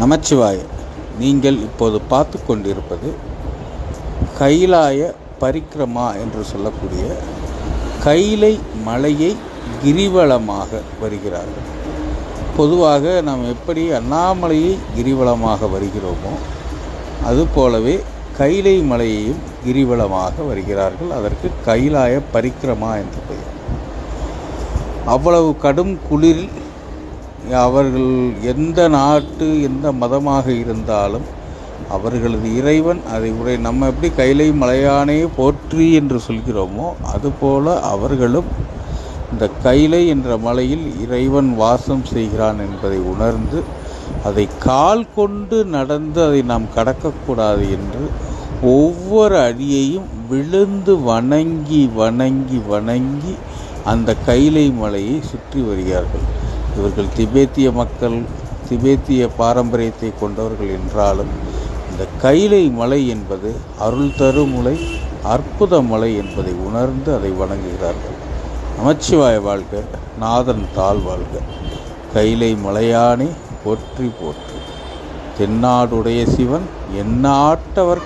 நமச்சிவாய நீங்கள் இப்போது பார்த்து கொண்டிருப்பது கைலாய பரிக்கிரமா என்று சொல்லக்கூடிய கைலை மலையை கிரிவலமாக வருகிறார்கள். பொதுவாக நாம் எப்படி அண்ணாமலையை கிரிவலமாக வருகிறோமோ அதுபோலவே கைலை மலையையும் கிரிவலமாக வருகிறார்கள். அதற்கு கைலாய பரிக்கிரமா என்று பெயர். அவ்வளவு கடும் குளிரில் அவர்கள் எந்த நாட்டு எந்த மதமாக இருந்தாலும் அவர்களது இறைவன் அதை உரை நம்ம எப்படி கைலை மலையானே போற்றி என்று சொல்கிறோமோ அதுபோல அவர்களும் இந்த கைலை என்ற மலையில் இறைவன் வாசம் செய்கிறான் என்பதை உணர்ந்து அதை கால் கொண்டு நடந்து அதை நாம் கடக்கக்கூடாது என்று ஒவ்வொரு அடியையும் விழுந்து வணங்கி வணங்கி வணங்கி அந்த கைலை மலையை சுற்றி வருகிறார்கள். இவர்கள் திபேத்திய மக்கள் திபேத்திய பாரம்பரியத்தை கொண்டவர்கள் என்றாலும் இந்த கைலை மலை என்பது அருள் தருமுலை அற்புத மலை என்பதை உணர்ந்து அதை வணங்குகிறார்கள். நமச்சிவாய வாழ்க நாதன் தாழ் வாழ்க. கைலை மலையானே போற்றி போற்றி. தென்னாடுடைய சிவன் எண்ணாட்டவர்